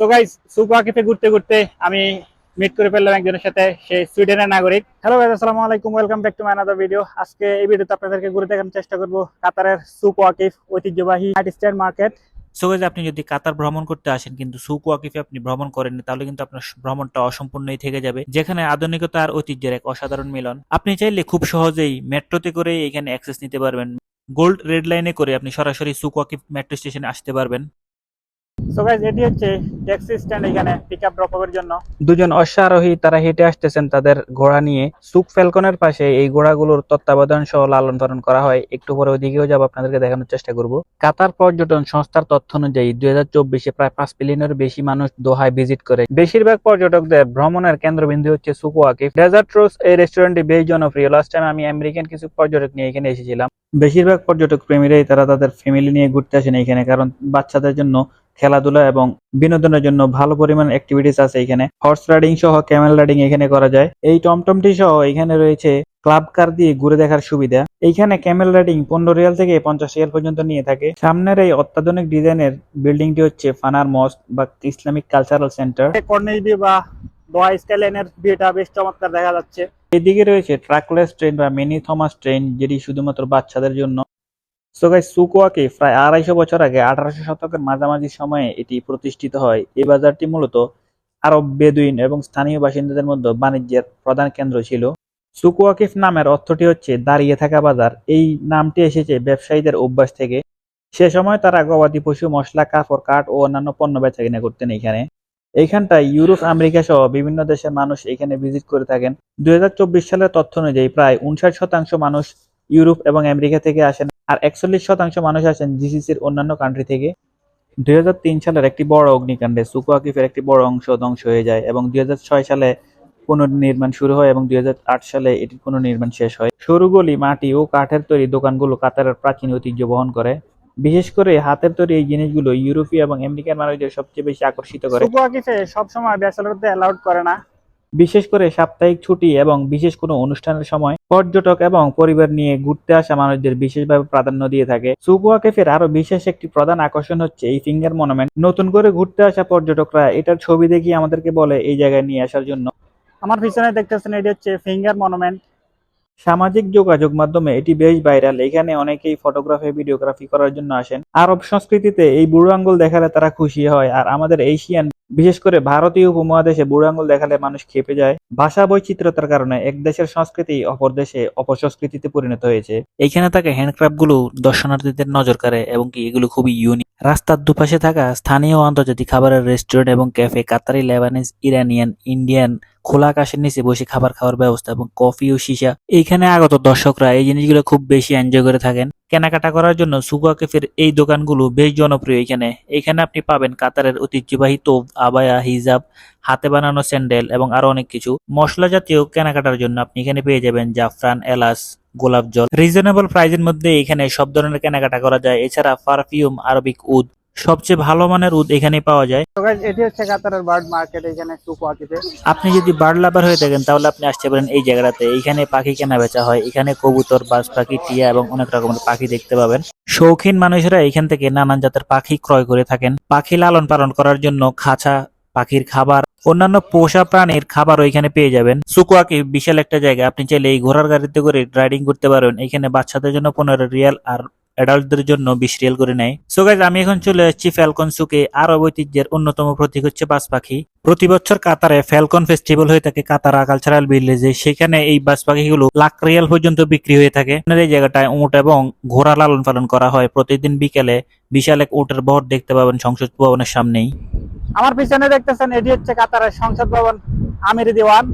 So guys সুকুয়াকিতে ঘুরতে ঘুরতে আমি মিট করে ফেললাম একজনের সাথে, সে সুইডেনের নাগরিক। হ্যালো গাইস আসসালামু আলাইকুম welcome back to my another video আজকে এই ভিডিওতে আপনাদেরকে ঘুরে দেখানোর চেষ্টা করব কাতারের সুকুয়াকিফ ঐতিহ্যবাহী স্ট্যান্ড মার্কেট সো গাইজ আপনি যদি কাতার ভ্রমণ করতে আসেন কিন্তু সুক ওয়াকিফে আপনি ভ্রমণ করেননি তাহলে কিন্তু আপনার ভ্রমণটা অসম্পূর্ণই থেকে যাবে। যেখানে আধুনিকতা আর ঐতিহ্যের এক অসাধারণ মিলন। আপনি চাইলে খুব সহজেই মেট্রোতে করে এখানে অ্যাক্সেস নিতে পারবেন। গোল্ড রেড লাইনে করে আপনি সরাসরি সুক ওয়াকিফ মেট্রো স্টেশনে আসতে পারবেন। সো গাইস এটি হচ্ছে ট্যাক্সি স্ট্যান্ড এখানে পিক আপ জন্য। দুজন অশ্বারোহী তারা হেঁটে আসতেছেন তাদের ঘোড়া নিয়ে। সুক ফ্যালকনের পাশে এই ঘোড়াগুলোর তত্ত্বাবধান সহ লালন পালন করা হয়। একটু পরে ওইদিকেও যাব, আপনাদেরকে দেখানোর চেষ্টা করব। কাতার পর্যটন সংস্থার তথ্য অনুযায়ী দুই হাজার চব্বিশে প্রায় পাঁচ মিলিয়নের বেশি মানুষ দোহায় ভিজিট করে। বেশিরভাগ পর্যটকদের ভ্রমণের কেন্দ্রবিন্দু হচ্ছে সুক ওয়াকিফ ডেজার্ট রোজ এই রেস্টুরেন্টটি বেশ জনপ্রিয়। লাস্ট টাইম আমি আমেরিকান কিছু পর্যটক নিয়ে এখানে এসেছিলাম। বেশিরভাগ পর্যটক প্রেমীরাই তারা তাদের ফ্যামিলি নিয়ে ঘুরতে আসেন এখানে, কারণ বাচ্চাদের জন্য খেলাধুলা এবং বিনোদনের জন্য ভালো পরিমাণ অ্যাক্টিভিটিস আছে এখানে। হর্স রাইডিং সহ ক্যামেল রাইডিং এখানে করা যায়। এই টমটমটি সহ এখানে রয়েছে ক্লাব কার দিয়ে ঘুরে দেখার সুবিধা। এইখানে ক্যামেল রাইডিং পনেরো রিয়াল থেকে পঞ্চাশ রিয়াল পর্যন্ত নিয়ে থাকে। সামনের এই অত্যাধুনিক ডিজাইনের বিল্ডিংটি হচ্ছে ফানার মস্ক বা ইসলামিক কালচারাল সেন্টার কর্নিশ বা দোয়া স্কাইলাইনের ভিউটা বেশ চমৎকার দেখা যাচ্ছে। এদিকে রয়েছে ট্রাকলেস ট্রেন বা মিনি থমাস ট্রেন যেটি শুধুমাত্র বাচ্চাদের জন্য। সো গাইস সুকোয়াকে প্রায় আড়াইশো বছর আগে, আঠারোশো শতকের মাঝামাঝি সময়ে এটি প্রতিষ্ঠিত হয়। এই বাজারটি মূলত আরব, বেদুইন এবং স্থানীয় বাসিন্দাদের মধ্যে বাণিজ্যের প্রধান কেন্দ্র ছিল। সুকুয়াকিফ নামের অর্থটি হচ্ছে দাঁড়িয়ে থাকা বাজার। এই নামটি এসেছে ব্যবসায়ীদের অভ্যাস থেকে। সে সময় তারা গবাদি পশু, মশলা, কাপড়, কাঠ ও অন্যান্য পণ্য বেচা কিনা করতেন এখানে। এইখানটায় ইউরোপ, আমেরিকা সহ বিভিন্ন দেশের মানুষ এখানে ভিজিট করে থাকেন। দুই হাজার চব্বিশ সালের তথ্য অনুযায়ী প্রায় উনষাট শতাংশ মানুষ ইউরোপ এবং আমেরিকা থেকে আসেন। আর একচল্লিশ শতাংশ মানুষ আসেন জিসিসির অন্যান্য কান্ট্রি থেকে। দুই সালের একটি বড় অগ্নিকাণ্ডে সুকুয়াকিফের একটি বড় অংশ ধ্বংস হয়ে যায় এবং দুই সালে পুনর্নির্মাণ শুরু হয় এবং দুই সালে এটির পুনর্নির্মাণ শেষ হয়। সরু গলি, মাটি ও কাঠের তৈরি দোকানগুলো কাতারের প্রাচীন ঐতিহ্য বহন করে। বিশেষ করে হাতের তৈরি এই জিনিসগুলো ইউরোপীয় এবং আমেরিকান মানুষদের সবচেয়ে বেশি আকর্ষিত করে। সুকুয়াকিফে সবসময় ব্যাচেলরদের অ্যালাউড করে না। বিশেষ করে সাপ্তাহিক ছুটি এবং বিশেষ কোনো অনুষ্ঠানের সময় পর্যটক এবং পরিবার নিয়ে ঘুরতে আসা মানুষদের বিশেষভাবে প্রাধান্য দিয়ে থাকে। সুকুয়া কেফের আরও বিশেষ একটি প্রধান আকর্ষণ হচ্ছে এই ফিঙ্গার মনুমেন্ট। নতুন করে ঘুরতে আসা পর্যটকরা এটার ছবি দেখিয়ে আমাদেরকে বলে এই জায়গায় নিয়ে আসার জন্য। আমার পিছনে দেখতেছেন এটি হচ্ছে ফিঙ্গার মনুমেন্ট। সামাজিক যোগাযোগ মাধ্যমে এটি বেশ ভাইরাল। এখানে অনেকেই ফটোগ্রাফি ভিডিওগ্রাফি করার জন্য আসেন। আরব সংস্কৃতিতে এই বুড়ো আঙ্গুল দেখালে তারা খুশি হয় আর আমাদের এশিয়ান বিশেষ করে ভারতীয় উপমহাদেশে বুড়ো আঙুল দেখালে মানুষ খেপে যায়। ভাষা বৈচিত্র্যতার কারণে এক দেশের সংস্কৃতি অপর দেশে অপসংস্কৃতিতে পরিণত হয়েছে। এইখানে থাকা হ্যান্ডক্রাফটগুলো দর্শনার্থীদের নজর কাড়ে এবং কি এগুলো খুবই ইউনিক রাস্তার দুপাশে থাকা স্থানীয় আন্তর্জাতিক খাবারের রেস্টুরেন্ট এবং cafe Qatari Lebanese Iranian Indian খোলা আকাশের নিচে বসে খাবার খাওয়ার ব্যবস্থা এবং কফি ও সীসা এইখানে আগত দর্শকরা এই জিনিসগুলো খুব বেশি এনজয় করে থাকেন। কেনাকাটা করার জন্য সুকুয়া কেফের এই দোকানগুলো বেশ জনপ্রিয় এখানে। এখানে আপনি পাবেন কাতারের ঐতিহ্যবাহী তোপ আবায়া, হিজাব হাতে বানানো স্যান্ডেল এবং আরও অনেক কিছু। মশলা জাতীয় কেনাকাটার জন্য আপনি এখানে পেয়ে যাবেন জাফরান এলাচ গোলাপ জল। রিজনেবল প্রাইজের মধ্যে এখানে সব ধরনের কেনাকাটা করা যায়। এছাড়া পারফিউম আরবিক উদ সবচেয়ে ভালো মানের উদ এখানে পাওয়া যায়। এটি হচ্ছে কাতারের বার্ড মার্কেট এখানে আপনি যদি বার্ড লাভার হয়ে থাকেন তাহলে আপনি আসতে পারেন এই জায়গাটাতে। এখানে পাখি কেনা বেচা হয়। এখানে কবুতর বাজ পাখি টিয়া এবং অনেক রকমের পাখি দেখতে পাবেন। শৌখিন মানুষেরা এখান থেকে নানান জাতের পাখি ক্রয় করে থাকেন। পাখি লালন পালন করার জন্য খাঁচা পাখির খাবার, অন্যান্য পোষা প্রাণীর খাবার এখানে পেয়ে যাবেন। সুকুয়াকে বিশাল একটা জায়গা। আপনি চাইলে এই ঘোড়ার গাড়িতে করে রাইডিং করতে পারবেন। এখানে বাচ্চাদের জন্য পনেরো রিয়াল আর অ্যাডাল্টদের জন্য বিশ রিয়াল করে নেয়। সো গাইজ আমি এখন চলে এসেছি ফ্যালকন সুকে আরব ঐতিহ্যের অন্যতম প্রতীক হচ্ছে বাস পাখি। প্রতি বছর কাতারে ফ্যালকন ফেস্টিভ্যাল হয়ে থাকে কাতারা কালচারাল ভিলেজে সেখানে এই বাস পাখিগুলো লাখ রিয়াল পর্যন্ত বিক্রি হয়ে থাকে। এই জায়গাটায় উট এবং ঘোড়া লালন পালন করা হয়। প্রতিদিন বিকেলে বিশাল এক উটের বহর দেখতে পাবেন সংসদ ভবনের সামনেই। আমার পিছনে দেখতেছেন এটি হচ্ছে কাতারের সংসদ ভবন আমির দিওয়ান।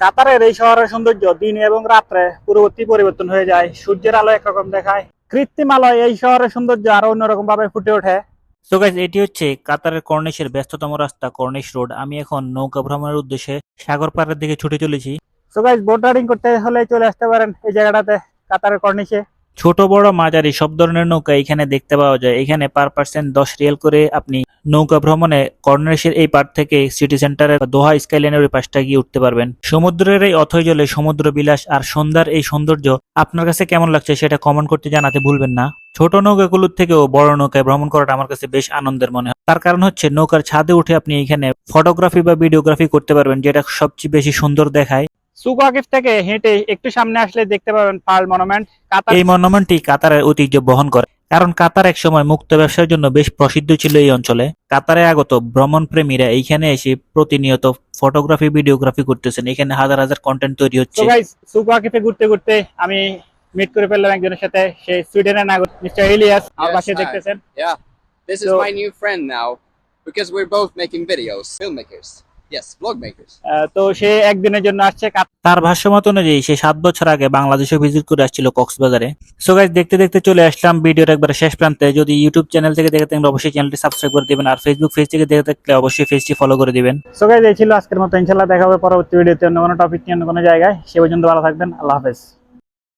কাতারের এই শহরের সৌন্দর্য দিন এবং রাত্রে পূর্ববর্তী পরিবর্তন হয়ে যায়। সূর্যের আলো একরকম দেখায়। কৃত্রিম আলোয় এই শহরের সৌন্দর্য আরও অন্যরকম ভাবে ফুটে ওঠে। সো গাইজ এটি হচ্ছে কাতারের কর্নিশের ব্যস্ততম রাস্তা কর্নিশ রোড। আমি এখন নৌকা ভ্রমণের উদ্দেশ্যে সাগর পাড়ের দিকে ছুটে চলেছি। সো গাইজ বোট রাইডিং করতে হলে চলে আসতে পারেন এই জায়গাটাতে কাতারের কর্নিশে। ছোট বড় মাঝারি সব ধরনের নৌকা এখানে দেখতে পাওয়া যায়। এখানে পার পার্সেন্ট দশ রিয়াল করে আপনি নৌকা ভ্রমণে কর্নারেশের এই পার থেকে সিটি সেন্টারের দোহা স্কাইলাইনের ওই পাশটা গিয়ে উঠতে পারবেন। সমুদ্রের এই অথই জলে সমুদ্র বিলাস আর সন্ধ্যার এই সৌন্দর্য আপনার কাছে কেমন লাগছে সেটা কমেন্ট করতে জানাতে ভুলবেন না। ছোট নৌকাগুলোর থেকেও বড় নৌকায় ভ্রমণ করাটা আমার কাছে বেশ আনন্দের মনে হয়। তার কারণ হচ্ছে নৌকার ছাদে উঠে আপনি এখানে ফটোগ্রাফি বা ভিডিওগ্রাফি করতে পারবেন, যেটা সবচেয়ে বেশি সুন্দর দেখায়। সুকোয়াকিফ থেকে হেঁটে একটু সামনে আসলে দেখতে পাবেন পার্ল মনুমেন্ট কাতার। এই মনুমেন্টটি কাতারের ঐতিহ্য বহন করে। কারণ কাতার এক সময় মুক্ত ব্যবসার জন্য বেশ প্রসিদ্ধ ছিল এই অঞ্চলে। কাতারে আগত ভ্রমণ প্রেমীরা এইখানে এসে প্রতিনিয়ত ফটোগ্রাফি ভিডিওগ্রাফি করতেছেন। এখানে হাজার হাজার কন্টেন্ট তৈরি হচ্ছে। গাইস সুকোয়াকিফে ঘুরতে ঘুরতে আমি মিট করে ফেললাম একজনের সাথে। সে সুইডেনের নাগরিক মিস্টার ইলিয়াস আমার পাশে দেখতেছেন। Yeah, this is my new friend now because we're both making videos, filmmakers. তো সে একদিনের জন্য আসছে তার ভাষ্যমত অনুযায়ী সে সাত বছর আগে বাংলাদেশে ভিজিট করে আসছিল কক্সবাজারে। সো গাইজ দেখতে দেখতে চলে আসলাম ভিডিওর একবার শেষ প্রান্তে। যদি ইউটিউব চ্যানেল থেকে দেখে থাকলে অবশ্যই চ্যানেলটি সাবস্ক্রাইব করে দিবেন। আর ফেসবুক পেজ থেকে দেখে থাকলে অবশ্যই পেজটি ফলো করে দিবেন। সো গাইস এই ছিল আজকের মতো। ইনশাআল্লাহ দেখা হবে পরবর্তী ভিডিওতে অন্য কোনো টপিক নিয়ে, অন্য কোনো জায়গায়। সে পর্যন্ত ভালো থাকবেন। আল্লাহ হাফেজ।